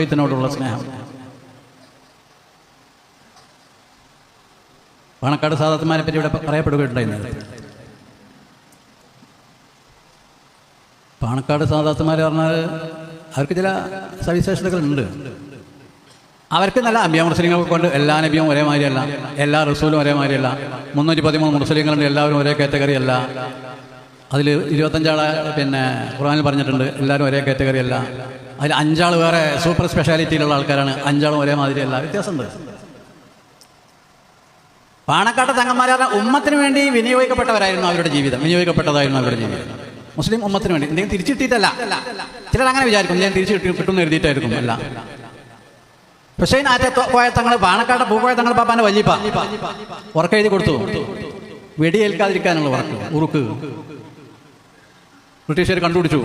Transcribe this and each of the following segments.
അദ്വൈത്തിനോടുള്ള സ്നേഹം. പാണക്കാട് സാദാത്മാരെ പറ്റി ഇവിടെ പറയപ്പെടുകയുണ്ടായിരുന്നു പാണക്കാട് സാദാത്തുമാർ പറഞ്ഞാൽ അവർക്ക് ചില സവിശേഷതകളുണ്ട്. അവർക്ക് നല്ല അമ്പിയ മുസ്ലിങ്ങളെ കൊണ്ട് എല്ലാ നബിയും ഒരേ മാതിരിയല്ല എല്ലാ റസൂലും ഒരേ മാതിരിയല്ല മുന്നൂറ്റി പതിമൂന്ന് മുസ്ലിങ്ങളുണ്ട് എല്ലാവരും ഒരേ കാറ്റഗറി അല്ല അതിൽ ഇരുപത്തഞ്ചാളെ പിന്നെ ഖുർആനിൽ പറഞ്ഞിട്ടുണ്ട് എല്ലാവരും ഒരേ കാറ്റഗറി അല്ല അതിൽ അഞ്ചാൾ വേറെ സൂപ്പർ സ്പെഷ്യാലിറ്റിയിലുള്ള ആൾക്കാരാണ്. അഞ്ചാളും ഒരേ മാതിരിയല്ല വ്യത്യാസമുണ്ട്. പാണക്കാട്ട് തങ്ങന്മാരാണ് ഉമ്മത്തിന് വേണ്ടി വിനിയോഗിക്കപ്പെട്ടവരായിരുന്നു അവരുടെ ജീവിതം. വിനിയോഗിക്കപ്പെട്ടതായിരുന്നു അവരുടെ ജീവിതം. മുസ്ലിം ഉമ്മത്തിന് വേണ്ടി. എന്തെങ്കിലും തിരിച്ചു കിട്ടിയിട്ടല്ല ചിലർ അങ്ങനെ വിചാരിക്കും. ഞാൻ തിരിച്ചു കിട്ടി കിട്ടുമെന്ന് എഴുതിയിട്ടായിരിക്കും. അല്ല. ഹുസൈൻ ആറ്റ കോയത്തങ്ങൾ പാണക്കാട് പൂക്കോയത്തങ്ങൾ പാപ്പാന്റെ വല്യപ്പ. ഉറക്കെഴുതി കൊടുത്തു. വെടിയേൽക്കാതിരിക്കാനുള്ള ഉറക്ക് ഉറുക്ക്. ബ്രിട്ടീഷുകാർ കണ്ടുപിടിച്ചു.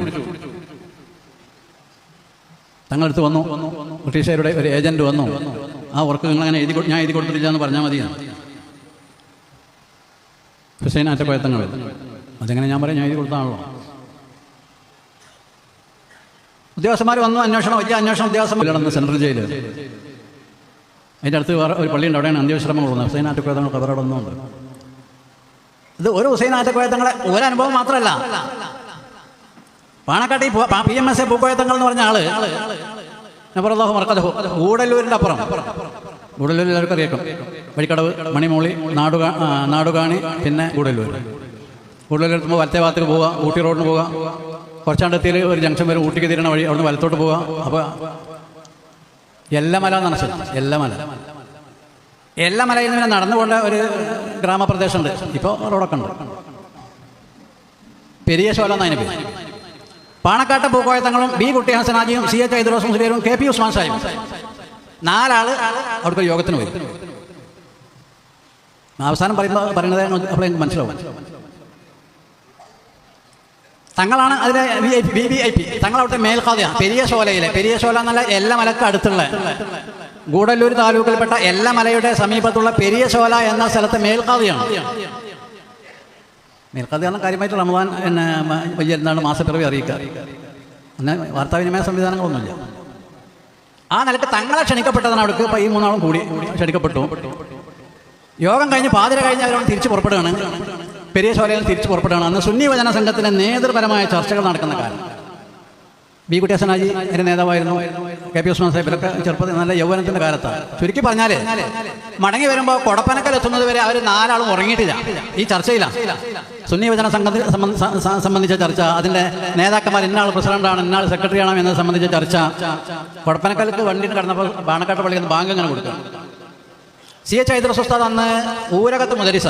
തങ്ങളടുത്ത് വന്നു. ബ്രിട്ടീഷുകാരുടെ ഒരു ഏജന്റ് വന്നു. ആ വർക്ക് നിങ്ങൾ അങ്ങനെ എഴുതി ഞാൻ എഴുതി കൊടുത്തിട്ടില്ല എന്ന് പറഞ്ഞാൽ മതിയാണ് ഹുസൈൻ ആറ്റക്കോയത്തങ്ങൾ അതെങ്ങനെ ഞാൻ പറയാം? ഞാൻ എഴുതി കൊടുത്താണല്ലോ ഉദ്യോഗസ്ഥന്മാർ വന്നു അന്വേഷണം വലിയ അന്വേഷണം ഉദ്യോഗസ്ഥന്മാർ നടന്നു സെൻട്രൽ ജയിൽ അതിന്റെ അടുത്ത് വേറെ ഒരു പള്ളിയുണ്ട്. അവിടെയാണ് അന്ത്യവിശ്രമം കൊടുക്കുന്നത് ഹുസൈൻ ആറ്റക്കോയത്തങ്ങൾ കബറടൊന്നുണ്ട് ഇത് ഒരു ഹുസൈൻ ആറ്റക്കോയത്തങ്ങളെ ഒരു അനുഭവം മാത്രമല്ല. പാണക്കാട്ടി P M S A Pookoyathangal എന്ന് പറഞ്ഞ ആൾ നബറല്ലാഹു അപ്പുറം. ഗൂഡല്ലൂരിൽ എല്ലാവർക്കും അറിയാം വഴിക്കടവ് മണിമൂളി നാടുകാ നാടുകാണി പിന്നെ ഗൂഡല്ലൂർ ഗൂഡല്ലൂർ എത്തുമ്പോൾ വലത്തെ ഭാഗത്തേക്ക് പോവുക ഊട്ടി റോഡിന് പോവുക കുറച്ചാണ്ടെത്തിയിൽ ഒരു ജംഗ്ഷൻ വരെ ഊട്ടിക്ക് തിരണ വഴി അവിടുന്ന് വലത്തോട്ട് പോവുക അപ്പോൾ എല്ലമല എന്നാണ് സ്ഥലം എല്ലമല. എല്ലമലയിൽ നിന്ന് നടന്നു പോകേണ്ട ഒരു ഗ്രാമപ്രദേശമുണ്ട്. ഇപ്പോൾ റോഡൊക്കെ ഉണ്ട്. പെരിയ ശോല എന്നതിന് പേര്? പാണക്കാട്ട് പൂക്കോയത്തങ്ങളും ബി കുട്ടിഹാസനാജിയും സി എച്ച് ഐദ്രോസും സുരേരും കെ പി ഉസ്മാൻ സാഹിബും. നാലാൾ അവിടുത്തെ യോഗത്തിന് പോയി. അവസാനം പറയുമ്പോൾ പറയുന്നത് അപ്പോൾ എനിക്ക് മനസ്സിലാവും. തങ്ങളാണ് അതിലെ V I P B V I P. തങ്ങളവിടുത്തെ മേൽക്കാതെയാണ് പെരിയ ശോലയിലെ. പെരിയ ശോല എന്നല്ല എല്ലാ മലക്ക് അടുത്തുള്ള. ഗൂഡല്ലൂർ താലൂക്കിൽപ്പെട്ട എല്ലാ മലയുടെ സമീപത്തുള്ള പെരിയ ശോല എന്ന സ്ഥലത്ത് മേൽക്കാതെയാണ് മേൽക്കാതെ കാര്യമായിട്ട് റമദാൻ പിന്നെ വലിയ എന്താണ് മാസപ്പിറവി അറിയിക്കുക. അങ്ങനെ വാർത്താവിനിമയ സംവിധാനങ്ങളൊന്നുമില്ല. ആ നിലയ്ക്ക് തങ്ങളെ ക്ഷണിക്കപ്പെട്ടതാണ് അവർക്ക് ഇപ്പം ഈ മൂന്നാളും കൂടി ക്ഷണിക്കപ്പെട്ടു. യോഗം കഴിഞ്ഞ് പാതിര കഴിഞ്ഞ് അവരോട് തിരിച്ചു പുറപ്പെടുകയാണ്. പെരിയ ശോലയിൽ തിരിച്ചു പുറപ്പെടുകയാണ്. അന്ന് സുന്നി വചന സംഘത്തിലെ നേതൃപരമായ ചർച്ചകൾ നടക്കുന്ന കാലം. ബി കുട്ടി എന്റെ നേതാവായിരുന്നു. കെ പി ഉസ്മാൻ സാഹിബിലൊക്കെ ചെറുപ്പത്തിൽ നല്ല യൗവനത്തിന്റെ കാലത്താണ്. ചുരുക്കി പറഞ്ഞാൽ മടങ്ങി വരുമ്പോൾ കൊടപ്പനക്കൽ എത്തുന്നത് വരെ അവർ നാലാളും ഉറങ്ങിയിട്ടില്ല. ഈ ചർച്ചയിലാണ്. സുന്നി വചന സംഘത്തിൽ സംബന്ധിച്ച ചർച്ച. അതിന്റെ നേതാക്കന്മാർ ഇന്നാൾ പ്രസിഡന്റാണ് ഇന്നാൾ സെക്രട്ടറിയാണ് എന്നത് സംബന്ധിച്ച ചർച്ച. കൊടപ്പനക്കൽക്ക് വണ്ടിയിൽ കടന്നപ്പോൾ ബാണക്കാട്ട് പള്ളിയിൽ നിന്ന് ബാങ്ക് അങ്ങനെ കൊടുക്കുക. സി എച്ച് ഐദ്രസ് ഉസ്താദ് അന്ന് ഊരകത്ത് മുദരിസ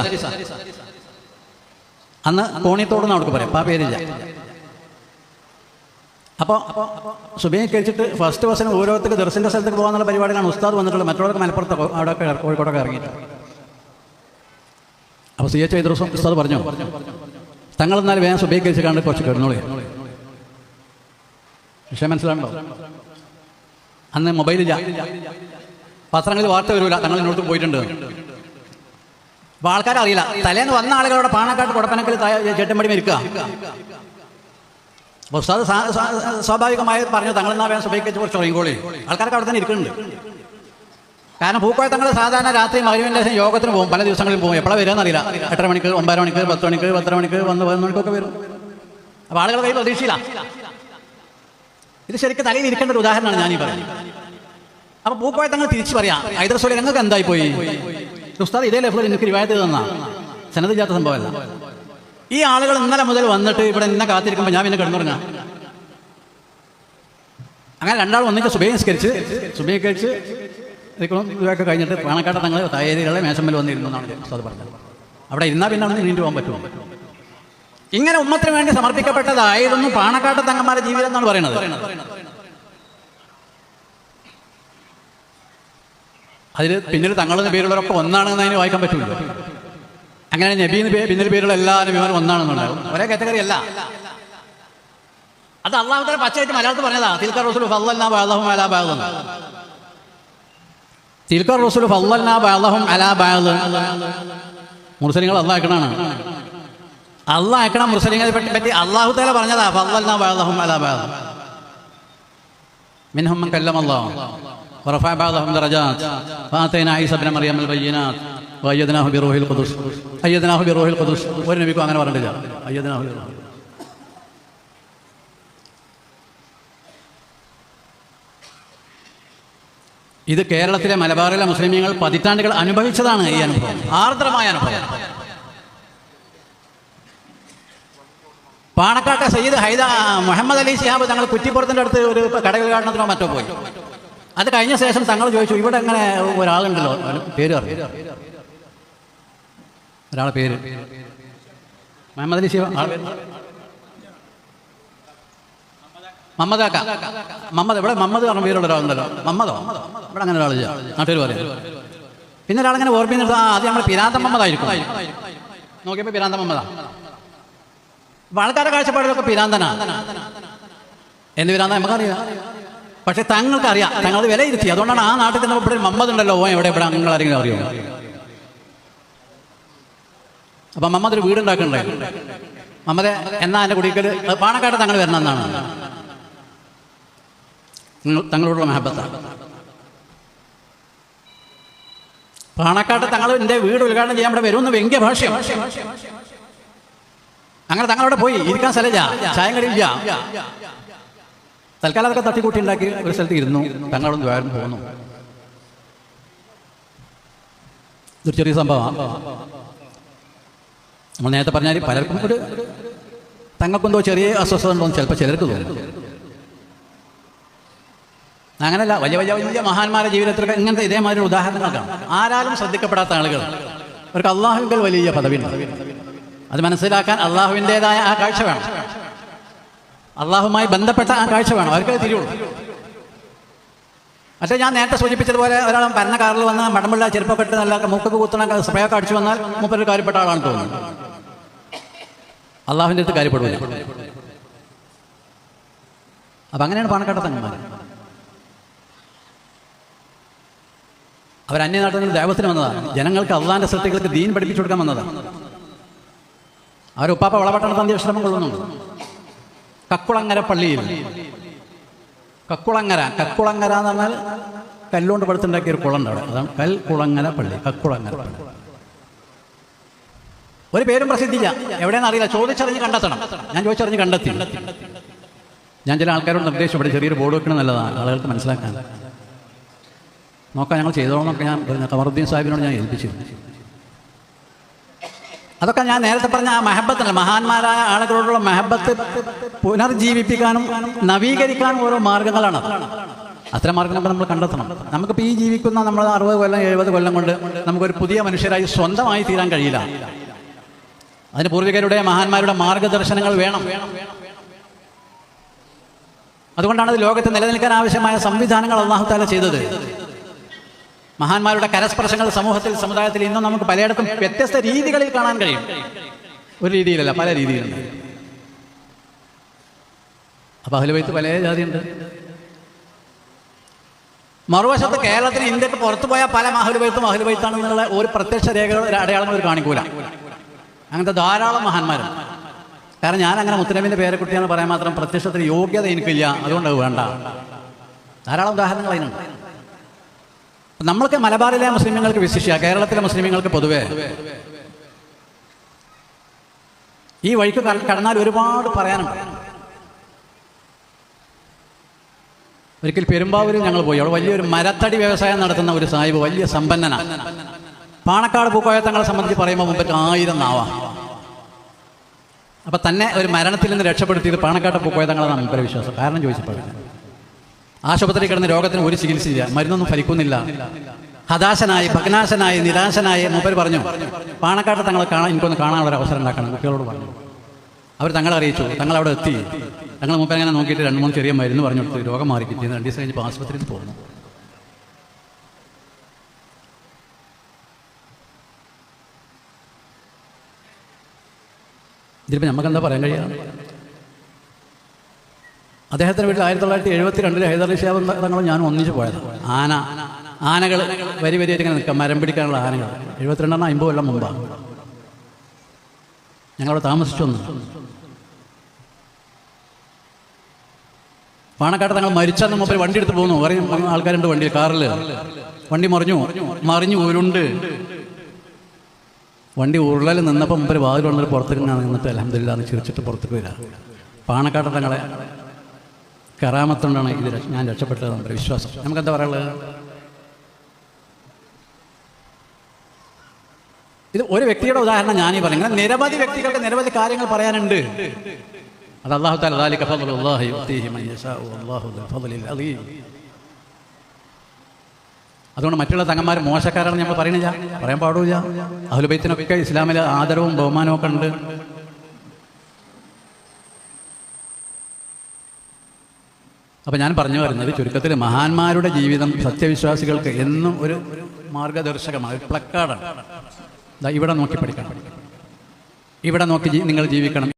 അന്ന് കോണിത്തോട് അവർക്ക് പറയാം? ആ പേരില്ല. അപ്പോൾ സുബിയെ കഴിച്ചിട്ട് ഫസ്റ്റ് ബസ്സിന് ഓരോരുത്തർക്ക് ദർശന്റെ സ്ഥലത്തേക്ക് പോകാനുള്ള പരിപാടിയാണ് ഉസ്താദ് വന്നിട്ടുള്ളത്. മറ്റുള്ളവർക്ക് മലപ്പുറത്ത് അവിടെയൊക്കെ കോഴിക്കോടൊക്കെ ഇറങ്ങിയിട്ട് അപ്പോൾ സി എച്ച് ഐദ്രസ് ഉസ്താദ് പറഞ്ഞു? തങ്ങൾ എന്നാൽ വേഗം സുബൈ കഴിച്ച് കണ്ട് കുറച്ച് കിടന്നോളി. വിഷയം മനസ്സിലാണല്ലോ അന്ന് മൊബൈലില്ല. പത്രങ്ങളിൽ വാർത്ത വരൂല. തങ്ങൾ ഇങ്ങോട്ട് പോയിട്ടുണ്ട്. അപ്പോൾ ആൾക്കാരറിയില്ല തലേന്ന് വന്ന ആളുകളോട് പാണക്കാട്ട് കുടപ്പനക്കൽ ചേട്ടമ്പടി മരിക്കുക ഉസ്താദ് സ്വാഭാവികമായി പറഞ്ഞു തങ്ങൾ എന്നാ വേദന സുബൈക്ക് കുറച്ച് ഉറങ്ങിക്കോളി ആൾക്കാർക്ക് അവിടെ തന്നെ ഇരിക്കുന്നുണ്ട്. കാരണം പൂക്കോയ തങ്ങൾ സാധാരണ രാത്രി മകരുവിന്റെ ശേഷം യോഗത്തിന് പോകും. പല ദിവസങ്ങളിൽ പോകും. എപ്പോഴാണ് വരിക എന്നറിയില്ല. എട്ടര മണിക്ക് ഒമ്പത് മണിക്ക് പത്ത് മണിക്ക് പത്തര മണിക്ക് വന്ന് പതിനൊന്ന് മണിക്കൊക്കെ വരും. അപ്പോൾ ആളുകൾ കയ്യിൽ പ്രതീക്ഷയില്ല. ഇത് ശരിക്കും തലയിൽ ഇരിക്കേണ്ട ഒരു ഉദാഹരണമാണ് ഞാനീ പറയുന്നത്. അപ്പോൾ തങ്ങൾ തിരിച്ചു പറയാം. ഹൈദർസോലി ഞങ്ങൾക്ക് എന്തായി പോയി ഉസ്താദ് ഇതേ ലെഫ്റ്റിൽ എനിക്ക് റിവായത്ത് തന്നാ. സന്നദ്ധില്ലാത്ത സംഭവമല്ല. ഈ ആളുകൾ ഇന്നലെ മുതൽ വന്നിട്ട് ഇവിടെ നിന്നെ കാത്തിരിക്കുമ്പോൾ ഞാൻ പിന്നെ കിടന്നുറങ്ങാം. അങ്ങനെ രണ്ടാൾ നിസ്കരിച്ച് സുബേ കഴിച്ച് ഇതൊക്കെ കഴിഞ്ഞിട്ട് പാണക്കാട്ട തങ്ങൾ തയ്യാറികളെ മേശമ്മൽ വന്നിരുന്നു എന്നാണ് ഉസ്താദ് പറഞ്ഞത്. അവിടെ ഇരുന്നാൽ പിന്നെ അവിടെ നീണ്ടു പോകാൻ പറ്റുമോ? ഇങ്ങനെ ഉമ്മത്തിന് വേണ്ടി സമർപ്പിക്കപ്പെട്ടതായിരുന്നു പാണക്കാട്ട തങ്ങന്മാരുടെ ജീവിതം എന്നാണ് പറയുന്നത്. അതിൽ പിന്നീട് തങ്ങളുടെ പേരുള്ളവരൊക്കെ ഒന്നാണെന്ന് അതിന് വായിക്കാൻ പറ്റില്ല അങ്ങനെ നബീന്ന് പേര് പിന്നീട് പേരുള്ള എല്ലാ നബിമാരും ഒന്നാണെന്നുണ്ടാവും ഒരേ കാറ്റഗറി അല്ല. അത് അള്ളാഹുത്തല പച്ചയായിട്ട് മലയാളത്തിൽ പറഞ്ഞതാ തിൽക്കർ റസൂൽ ഫല്ലാ ബഅദ് തിൽക്കർ റസൂൽ ഫല്ലല്ലാ ബഅദഹും അലാ ബഅദ് മുർസലിങ്ങൾ അള്ളാഹ് അയക്കണാണ് അള്ളാഹ് അയക്കണ മുർസലിങ്ങളെ പറ്റി പറ്റി അള്ളാഹു തആല പറഞ്ഞതാ ഫല്ലല്ലാ ബഅദഹും അലാ ബഅദ് منهم من كلم الله ورفع بعضهم درجات فآتينا عيسى ابن مريم البينات وأيدناه بروح القدس أيدناه بروح القدس ഒരു നബിക്കും അങ്ങനെ പറഞ്ഞില്ല അയ്യദനാഹു ബിറൂഹിൽ ഇത് കേരളത്തിലെ മലബാറിലെ മുസ്ലിമീങ്ങൾ പതിറ്റാണ്ടുകൾ അനുഭവിച്ചതാണ് ഈ അനുഭവം. ആർദ്രമായ അനുഭവം. പാണക്കാട്ടെ സയ്യിദ് ഹൈദ മുഹമ്മദ് അലി ശിഹാബ് തങ്ങൾ കുറ്റിപ്പുറത്തിന്റെ അടുത്ത് ഒരു കടകൾ കാണണത്തിനോ മറ്റോ പോയി. അത് കഴിഞ്ഞ ശേഷം തങ്ങൾ ചോദിച്ചു ഇവിടെ എങ്ങനെ ഒരാളുണ്ടല്ലോ? പേര് പറഞ്ഞു ഒരാളെ പേര്. മുഹമ്മദ് അലി ശിഹാബ് പേര്? മമ്മദ് ഇവിടെ മമ്മദ് പറഞ്ഞ പേരുള്ള ഒരാളുണ്ടല്ലോ. മമ്മദോ? ഇവിടെ അങ്ങനെ ഒരാൾ നാട്ടുകാർ പറയാം. പിന്നെ ഒരാളിങ്ങനെ ഓർമ്മിക്കുന്നത് ആ അത് നമ്മൾ പിരാന്ത മമ്മദായിരിക്കും. നോക്കിയപ്പോൾ പിരാന്ത മമ്മദാ. അപ്പൊ കാഴ്ചപ്പാടിലൊക്കെ പിരാന്തനാ. എന്ത് പിരാന്ത നമുക്കറിയാം. പക്ഷെ തങ്ങൾക്ക് അറിയാം തങ്ങൾ വിലയിരുത്തി. അതുകൊണ്ടാണ് ആ നാട്ടിൽ തന്നെ ഇവിടെ മമ്മദ് ഉണ്ടല്ലോ. ഓ എവിടെ ഇവിടെ നിങ്ങൾ ആരെങ്കിലും അറിയോ? അപ്പൊ മമ്മദ് ഒരു വീടുണ്ടാക്കണ്ടേ മമ്മദെ എന്നാ എന്റെ കുടിക്കൽ പാണക്കാട്ട് തങ്ങൾ വരണം എന്നാണ് തങ്ങളോടുള്ള മഹബത്താണ് പാണക്കാട്ട് തങ്ങൾ എന്റെ വീട് ഉദ്ഘാടനം ചെയ്യാൻ ഇവിടെ വരുമെന്ന് വ്യംഗ്യ ഭാഷ അങ്ങനെ തങ്ങളവിടെ പോയി ഇരിക്കാൻ സ്ഥലമില്ല ചായം തൽക്കാലം അതൊക്കെ തട്ടിക്കൂട്ടി ഉണ്ടാക്കി ഒരു സ്ഥലത്ത് ഇരുന്നു തങ്ങളൊന്ന് വേറെ പോകുന്നു ഇതൊരു ചെറിയ സംഭവമാണ് നമ്മൾ നേരത്തെ പറഞ്ഞാൽ പലർക്കും ഒരു തങ്ങൾക്കെന്തോ ചെറിയ അസ്വസ്ഥത ഉണ്ടോ ചിലപ്പോൾ ചിലർക്ക് തോന്നും. അങ്ങനല്ല വലിയ വലിയ വലിയ മഹാന്മാരുടെ ജീവിതത്തിലൊക്കെ ഇങ്ങനത്തെ ഇതേമാതിരി ഉദാഹരണങ്ങളാണ് ആരാലും ശ്രദ്ധിക്കപ്പെടാത്ത ആളുകൾ. അവർക്ക് അള്ളാഹുവിൽ വലിയ പദവിയുണ്ട്. അത് മനസ്സിലാക്കാൻ അള്ളാഹുവിന്റെതായ ആ കാഴ്ച വേണം. അള്ളാഹുമായി ബന്ധപ്പെട്ട ആ കാഴ്ച വേണം. അവർക്ക് തിരിയുള്ളൂ. പക്ഷേ ഞാൻ നേരത്തെ സൂചിപ്പിച്ചതുപോലെ ഒരാൾ ഭരണ കാറിൽ വന്ന് മടമുള്ള ചെറുപ്പപ്പെട്ട് നല്ല മൂക്കൊക്കെ കുത്തണ സ്പ്രേ ഒക്കെ അടിച്ചു വന്നാൽ മൂപ്പര് കാര്യപ്പെട്ട ആളാണ് തോന്നുന്നത് അള്ളാഹുവിന്റെ അടുത്ത് കാര്യപ്പെടില്ല അപ്പം അങ്ങനെയാണ് പാണക്കാട്ട അവർ അന്യനാട്ടിൽ നിന്ന് ദേവത്തിന് വന്നതാണ്. ജനങ്ങൾക്ക് അള്ളാന്റെ സൃഷ്ടികൾക്ക് ദീൻ പഠിപ്പിച്ചു കൊടുക്കാൻ വന്നതാണ്. അവരുപ്പാപ്പ വളപട്ടണ അന്ത്യവിശ്രമം കൊള്ളുന്നുണ്ട്. കക്കുളങ്ങര പള്ളിയിൽ. കക്കുളങ്ങര കക്കുളങ്ങര എന്ന് പറഞ്ഞാൽ കല്ലുകൊണ്ട് പടുത്തുണ്ടാക്കിയ ഒരു കുളം അവിടെ. അതാണ് കുളങ്ങര പള്ളി കക്കുളങ്ങര ഒരു പേരും പ്രസിദ്ധില്ല എവിടെയെന്ന് അറിയില്ല. ചോദിച്ചറിഞ്ഞ് കണ്ടെത്തണം. ഞാൻ ചോദിച്ചറിഞ്ഞ് കണ്ടെത്തി. ഞാൻ ചില ആൾക്കാരോട് നിർദ്ദേശം ഇവിടെ ചെറിയൊരു ബോർഡ് വെക്കണം നല്ലതാണ്. ആളുകൾക്ക് മനസ്സിലാക്കാൻ. നോക്കാം ഞങ്ങൾ ചെയ്തോളന്നൊക്കെ ഞാൻ പിന്നെ കമറുദ്ദീൻ സാഹിബിനോട് ഞാൻ ഏൽപ്പിച്ചിരുന്നു അതൊക്കെ ഞാൻ നേരത്തെ പറഞ്ഞ ആ മഹബത്തല്ല മഹാന്മാരായ ആളുകളോടുള്ള മഹബത്ത് പുനർജീവിപ്പിക്കാനും നവീകരിക്കാനും ഓരോ മാർഗങ്ങളാണ് അത്തരം മാർഗങ്ങൾ നമ്മൾ കണ്ടെത്തണം. നമുക്കിപ്പോൾ ഈ ജീവിക്കുന്ന നമ്മൾ അറുപത് കൊല്ലം എഴുപത് കൊല്ലം കൊണ്ട് നമുക്കൊരു പുതിയ മനുഷ്യരായി സ്വന്തമായി തീരാൻ കഴിയില്ല. അതിന് പൂർവികരുടെ മഹാന്മാരുടെ മാർഗദർശനങ്ങൾ വേണം. അതുകൊണ്ടാണ് ലോകത്ത് നിലനിൽക്കാൻ ആവശ്യമായ സംവിധാനങ്ങൾ അള്ളാഹു താല ചെയ്തത്. മഹാന്മാരുടെ കരസ്പർശങ്ങൾ സമൂഹത്തിൽ സമുദായത്തിൽ ഇന്നും നമുക്ക് പലയിടത്തും വ്യത്യസ്ത രീതികളിൽ കാണാൻ കഴിയും. ഒരു രീതിയിലല്ല പല രീതിയിലുണ്ട് അപ്പൊ അഹ്ലുബൈത്ത് പല ജാതിയുണ്ട്. മറുവശത്ത് കേരളത്തിൽ ഇന്ത്യയ്ക്ക് പുറത്തു പോയ പല മഹലുബൈത്തും അഹ്ലുബൈത്താണെന്നുള്ള ഒരു പ്രത്യക്ഷ രേഖകൾ അടയാളങ്ങൾ ഒരു കാണിക്കൂല. അങ്ങനത്തെ ധാരാളം മഹാന്മാരുണ്ട്. കാരണം ഞാൻ അങ്ങനെ മുത്തലമിന്റെ കുട്ടിയാണ് പറയാൻ മാത്രം പ്രത്യക്ഷത്തിന് യോഗ്യത എനിക്കില്ല. അതുകൊണ്ട് അത് വേണ്ട. ധാരാളം ഉദാഹരണങ്ങൾ അതിനുണ്ട്. നമ്മൾക്ക് മലബാറിലെ മുസ്ലിമുകൾക്ക് വിശിഷ്യ കേരളത്തിലെ മുസ്ലിമുകൾക്ക് പൊതുവേ. ഈ വഴിക്ക് കട- കടന്നാൽ ഒരുപാട് പറയാനുണ്ട്. ഒരിക്കൽ പെരുമ്പാവൂരിൽ ഞങ്ങൾ പോയി. അവിടെ വലിയൊരു മരത്തടി വ്യവസായം നടത്തുന്ന ഒരു സാഹിബ് വലിയ സമ്പന്നനാണ് പാണക്കാട് പൂക്കോയ തങ്ങളെ സംബന്ധിച്ച് പറയുമ്പോൾ മുമ്പ് ആയിരം നാവാ. അപ്പൊ തന്നെ ഒരു മരണത്തിൽ നിന്ന് രക്ഷപ്പെടുത്തിയത് പാണക്കാട്ട് പൂക്കോയ തങ്ങളെന്നാണ് മുമ്പേ വിശ്വാസം. കാരണം ചോദിച്ചപ്പോഴാണ്. ആശുപത്രി കിടന്ന് രോഗത്തിന് ഒരു ചികിത്സയില്ല. മരുന്നൊന്നും ഫലിക്കുന്നില്ല. ഹതാശനായി ഭഗ്നാശനായി നിരാശനായി മൂപ്പര് പറഞ്ഞു. പാണക്കാട്ട് തങ്ങളെ കാണാൻ എനിക്കൊന്ന് കാണാനുള്ള അവസരം ഉണ്ടാക്കണം കുട്ടികളോട് പറഞ്ഞു. അവർ തങ്ങളെ അറിയിച്ചു. തങ്ങൾ അവിടെ എത്തി. തങ്ങൾ മൂപ്പർ അങ്ങനെ നോക്കിയിട്ട് രണ്ട് മൂന്ന് ചെറിയ മരുന്ന് പറഞ്ഞു കൊടുത്തു. രോഗം മാറി കിട്ടി. രണ്ട് ദിവസം കഴിഞ്ഞപ്പോൾ ആശുപത്രിയിൽ പോകുന്നു. നമുക്ക് എന്താ പറയാൻ കഴിയാം അദ്ദേഹത്തിന്റെ വീട്ടിൽ ആയിരത്തി തൊള്ളായിരത്തി എഴുപത്തി രണ്ടിൽ ഹൈദരലി ഷാബ് തങ്ങളും ഞാനും ഒന്നിച്ച് പോയത്. ആന ആനകൾ വരി വരിയായിട്ട് ഇങ്ങനെ നിൽക്കാം മരം പിടിക്കാനുള്ള ആനകൾ. എഴുപത്തിരണ്ടെണ്ണം അമ്പത് കൊല്ലം മുമ്പാണ് ഞങ്ങളവിടെ താമസിച്ചു വന്നു. പാണക്കാട് തങ്ങൾ മരിച്ചെന്ന് മുമ്പ് വണ്ടി എടുത്ത് പോകുന്നു പറയും ആൾക്കാരുണ്ട് വണ്ടി കാറിൽ വണ്ടി മറിഞ്ഞു മറിഞ്ഞു ഉരുണ്ട് വണ്ടി ഉരുളൽ നിന്നപ്പോൾ മുമ്പ് വാതിൽ വന്നിട്ട് പുറത്തേക്ക് നിന്നിട്ട് അലഹമില്ല എന്ന് ചിരിച്ചിട്ട് പുറത്തേക്ക് വരാം പാണക്കാട്ട് തങ്ങളെ കറാമത്തുകൊണ്ടാണ് ഇത് ഞാൻ രക്ഷപ്പെട്ടത് നമ്മുടെ വിശ്വാസം. നമുക്കെന്താ പറയാനുള്ളത്? ഇത് ഒരു വ്യക്തിയുടെ ഉദാഹരണം ഞാനീ പറഞ്ഞു ഇങ്ങനെ നിരവധി വ്യക്തികൾക്ക് നിരവധി കാര്യങ്ങൾ പറയാനുണ്ട്. അത് അള്ളാഹു അതുകൊണ്ട് മറ്റുള്ള തങ്ങന്മാർ മോശക്കാരാണെന്ന് നമ്മൾ പറയണില്ല പറയാൻ പാടില്ല അഹുലബൈത്തിനൊക്കെ ഇസ്ലാമിലെ ആദരവും ബഹുമാനവും ഒക്കെ ഉണ്ട്. അപ്പം ഞാൻ പറഞ്ഞു വരുന്നത് ചുരുക്കത്തിൽ മഹാന്മാരുടെ ജീവിതം സത്യവിശ്വാസികൾക്ക് എന്നും ഒരു മാർഗദർശകമാണ് ഒരു പ്ലക്കാർഡാണ് ഇവിടെ നോക്കി പഠിക്കണം. ഇവിടെ നോക്കി നിങ്ങൾ ജീവിക്കണം.